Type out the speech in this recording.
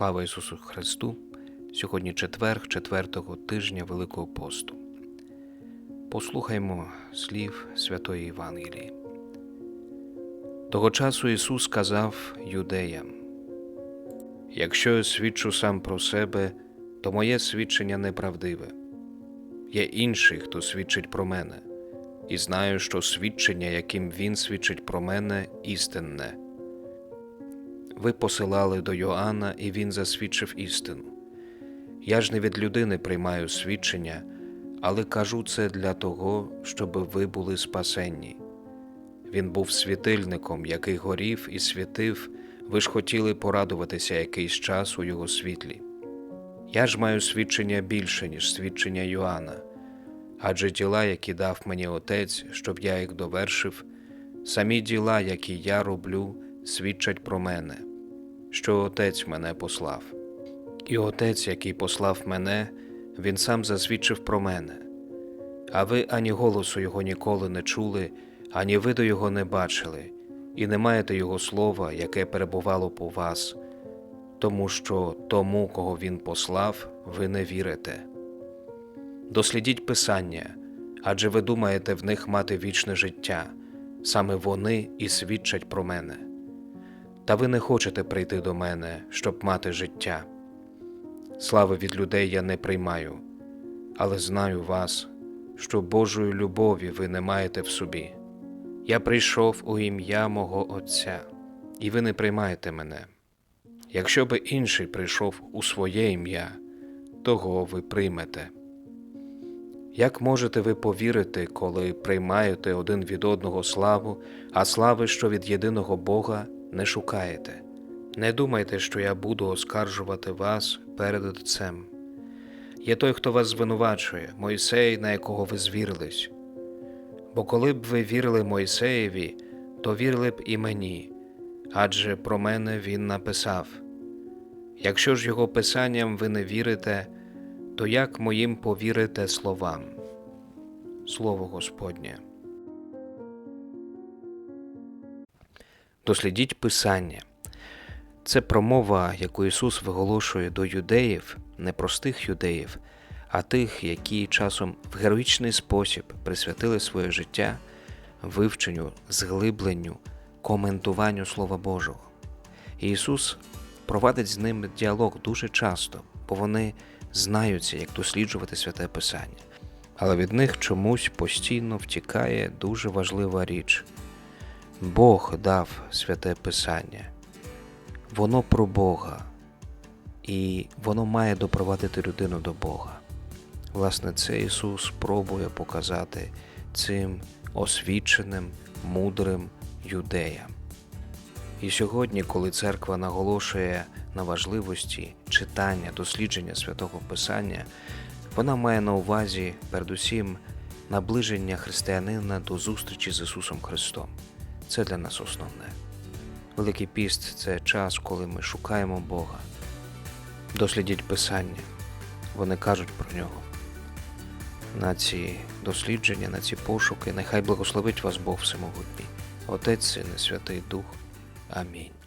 Слава Ісусу Христу! Сьогодні четверг, четвертого тижня Великого посту. Послухаймо слів Святої Євангелії. Того часу Ісус сказав юдеям: Якщо я свідчу сам про себе, то моє свідчення неправдиве. Є інший, хто свідчить про мене, і знаю, що свідчення, яким Він свідчить про мене, істинне. Ви посилали до Йоанна, і він засвідчив істину. Я ж не від людини приймаю свідчення, але кажу це для того, щоб ви були спасенні. Він був світильником, який горів і світив, ви ж хотіли порадуватися якийсь час у його світлі. Я ж маю свідчення більше, ніж свідчення Йоанна, адже діла, які дав мені Отець, щоб я їх довершив, самі діла, які я роблю, свідчать про мене, що Отець мене послав. І Отець, який послав мене, він сам засвідчив про мене. А ви ані голосу його ніколи не чули, ані виду його не бачили, і не маєте його слова, яке перебувало у вас, тому що тому, кого він послав, ви не вірите. Дослідіть Писання, адже ви думаєте в них мати вічне життя, саме вони і свідчать про мене. Та ви не хочете прийти до мене, щоб мати життя. Слави від людей я не приймаю, але знаю вас, що Божої любові ви не маєте в собі. Я прийшов у ім'я мого Отця, і ви не приймаєте мене. Якщо би інший прийшов у своє ім'я, того ви приймете. Як можете ви повірити, коли приймаєте один від одного славу, а слави, що від єдиного Бога, не шукаєте? Не думайте, що я буду оскаржувати вас перед Отцем. Є той, хто вас звинувачує, Мойсей, на якого ви звірились. Бо коли б ви вірили Мойсеєві, то вірили б і мені, адже про мене він написав. Якщо ж його писанням ви не вірите, то як моїм повірите словам? Слово Господнє. Дослідіть Писання. Це промова, яку Ісус виголошує до юдеїв, не простих юдеїв, а тих, які часом в героїчний спосіб присвятили своє життя вивченню, зглибленню, коментуванню Слова Божого. Ісус провадить з ними діалог дуже часто, бо вони знаються, як досліджувати святе Писання. Але від них чомусь постійно втікає дуже важлива річ. Бог дав святе Писання. Воно про Бога, і воно має допровадити людину до Бога. Власне, це Ісус пробує показати цим освіченим, мудрим юдеям. І сьогодні, коли церква наголошує на важливості читання, дослідження святого Писання, вона має на увазі передусім наближення християнина до зустрічі з Ісусом Христом. Це для нас основне. Великий піст це час, коли ми шукаємо Бога. Дослідіть Писання, вони кажуть про нього. На ці дослідження, на ці пошуки, нехай благословить вас Бог Всемогутній, Отець, Син і Святий Дух. Амінь.